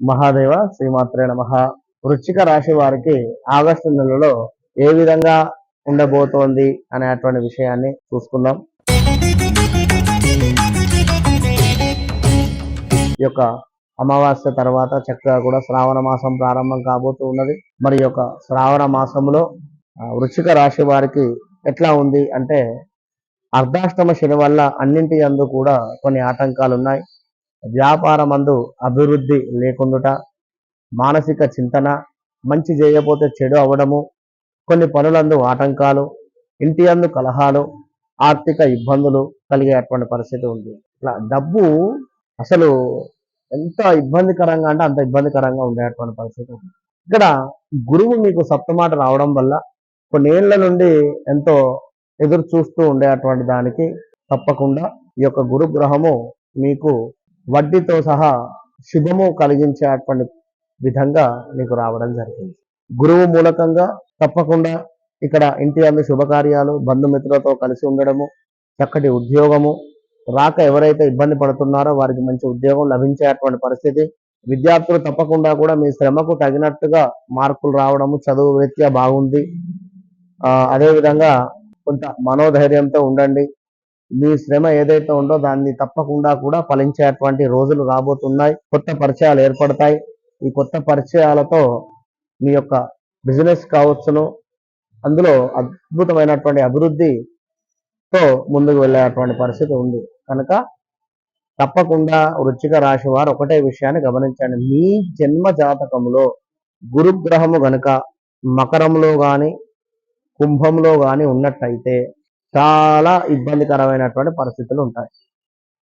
మహాదేవ శ్రీమాత్రే నమ. వృశ్చిక రాశి వారికి ఆగస్టు నెలలో ఏ విధంగా ఉండబోతోంది అనేటువంటి విషయాన్ని చూసుకుందాం. ఈ యొక్క అమావాస్య తర్వాత చక్కగా కూడా శ్రావణ మాసం ప్రారంభం కాబోతూ ఉన్నది. మరి యొక్క శ్రావణ మాసంలో వృచ్చిక వృశ్చిక రాశి వారికి ఎట్లా ఉంది అంటే అర్ధాష్టమ శని వల్ల అన్నింటి అందు కూడా కొన్ని ఆటంకాలు ఉన్నాయి వ్యాపారమందు అభివృద్ధి లేకుండుట మానసిక చింతన మంచి చేయకపోతే చెడు అవడము కొన్ని పనులందు ఆటంకాలు ఇంటి అందు కలహాలు ఆర్థిక ఇబ్బందులు కలిగేటువంటి పరిస్థితి ఉంది. ఇట్లా డబ్బు అసలు ఎంత ఇబ్బందికరంగా అంటే అంత ఇబ్బందికరంగా ఉండేటువంటి పరిస్థితి ఉంది. ఇక్కడ గురువు మీకు సప్తమాట రావడం వల్ల కొన్నేళ్ళ నుండి ఎంతో ఎదురు చూస్తూ ఉండేటువంటి దానికి తప్పకుండా ఈ యొక్క గురుగ్రహము మీకు వడ్డీతో సహా శుభము కలిగించేటువంటి విధంగా మీకు రావడం జరిగింది. గురువు మూలకంగా తప్పకుండా ఇక్కడ ఇంటి అందు శుభకార్యాలు బంధుమిత్రులతో కలిసి ఉండడము చక్కటి ఉద్యోగము రాక ఎవరైతే ఇబ్బంది పడుతున్నారో వారికి మంచి ఉద్యోగం లభించేటువంటి పరిస్థితి. విద్యార్థులు తప్పకుండా కూడా మీ శ్రమకు తగినట్టుగా మార్కులు రావడము చదువు రీత్యా బాగుంది. అదేవిధంగా కొంత మనోధైర్యంతో ఉండండి. మీ శ్రమ ఏదైతే ఉందో దాన్ని తప్పకుండా కూడా ఫలించేటువంటి రోజులు రాబోతున్నాయి. కొత్త పరిచయాలు ఏర్పడతాయి. ఈ కొత్త పరిచయాలతో మీ యొక్క బిజినెస్ కావచ్చును. అందులో అద్భుతమైనటువంటి అభివృద్ధితో ముందుకు వెళ్ళేటువంటి పరిస్థితి ఉంది. కనుక తప్పకుండా వృచ్చిక రాశి వారు ఒకటే విషయాన్ని గమనించండి. మీ జన్మ జాతకంలో గురుగ్రహము గనుక మకరంలో కానీ కుంభంలో కానీ ఉన్నట్టయితే చాలా ఇబ్బందికరమైనటువంటి పరిస్థితులు ఉంటాయి.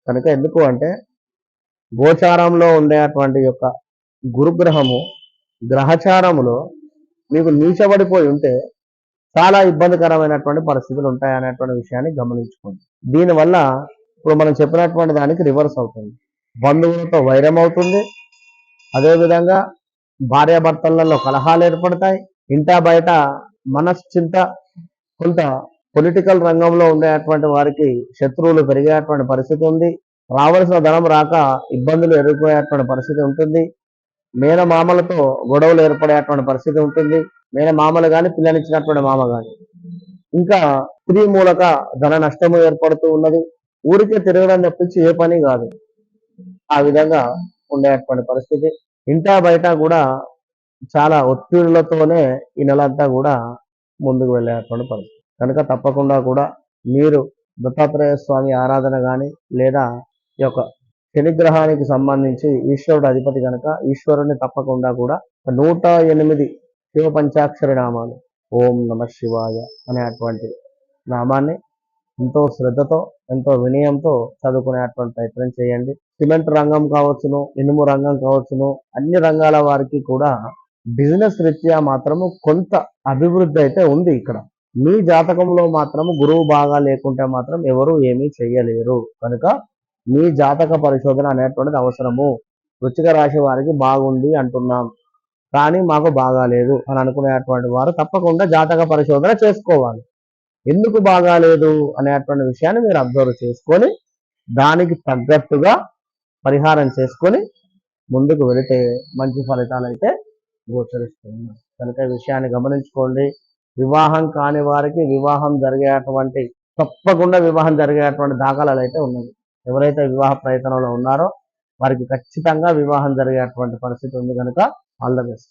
కనుక ఎందుకు అంటే గోచారంలో ఉండేటువంటి యొక్క గురుగ్రహము గ్రహచారములో మీకు నీచబడిపోయి ఉంటే చాలా ఇబ్బందికరమైనటువంటి పరిస్థితులు ఉంటాయి అనేటువంటి విషయాన్ని గమనించుకోండి. దీనివల్ల ఇప్పుడు మనం చెప్పినటువంటి దానికి రివర్స్ అవుతుంది. బంధువులతో వైరం అవుతుంది. అదేవిధంగా భార్యాభర్తలలో కలహాలు ఏర్పడతాయి. ఇంటా బయట మనశ్చింత కొంత పొలిటికల్ రంగంలో ఉండేటువంటి వారికి శత్రువులు పెరిగేటువంటి పరిస్థితి ఉంది. రావలసిన ధనం రాక ఇబ్బందులు ఎదుర్కొనేటువంటి పరిస్థితి ఉంటుంది. మేనమామలతో గొడవలు ఏర్పడేటువంటి పరిస్థితి ఉంటుంది. మేనమామలు కానీ పిల్లనిచ్చినటువంటి మామ కానీ ఇంకా స్త్రీ మూలక ధన నష్టము ఏర్పడుతూ ఉన్నది. ఊరికే తిరగడం తప్పించి ఏ పని కాదు. ఆ విధంగా ఉండేటువంటి పరిస్థితి. ఇంటా బయట కూడా చాలా ఒత్తిడులతోనే ఈ నెల అంతా కూడా ముందుకు వెళ్ళేటువంటి పరిస్థితి. కనుక తప్పకుండా కూడా మీరు దత్తాత్రేయ స్వామి ఆరాధన కానీ లేదా ఈ యొక్క శనిగ్రహానికి సంబంధించి ఈశ్వరుడు అధిపతి కనుక ఈశ్వరుని తప్పకుండా కూడా నూట ఎనిమిది శివ పంచాక్షరి నామాలు ఓం నమ శివాయ అనేటువంటి నామాన్ని ఎంతో శ్రద్ధతో ఎంతో వినయంతో చదువుకునేటువంటి ప్రయత్నం చేయండి. సిమెంట్ రంగం కావచ్చును ఇనుము రంగం కావచ్చును అన్ని రంగాల వారికి కూడా బిజినెస్ రీత్యా మాత్రము కొంత అభివృద్ధి అయితే ఉంది ఇక్కడ. మీ జాతకంలో మాత్రం గురువు బాగా లేకుంటే మాత్రం ఎవరు ఏమీ చేయలేరు కనుక మీ జాతక పరిశోధన అనేటువంటిది అవసరము. వృచ్చిక రాశి వారికి బాగుంది అంటున్నాం. కానీ మాకు బాగాలేదు అని అనుకునేటువంటి వారు తప్పకుండా జాతక పరిశోధన చేసుకోవాలి. ఎందుకు బాగాలేదు అనేటువంటి విషయాన్ని మీరు అబ్జర్వ్ చేసుకొని దానికి తగ్గట్టుగా పరిహారం చేసుకొని ముందుకు వెళితే మంచి ఫలితాలు అయితే గోచరిస్తుంది కనుక ఈ విషయాన్ని గమనించుకోండి. వివాహం కాని వారికి వివాహం జరిగేటువంటి తప్పకుండా వివాహం జరిగేటువంటి దాఖలాలు అయితే ఉన్నది ఎవరైతే వివాహ ప్రయత్నంలో ఉన్నారో వారికి ఖచ్చితంగా వివాహం జరిగేటువంటి పరిస్థితి ఉంది కనుక ఆల్ ద బెస్ట్.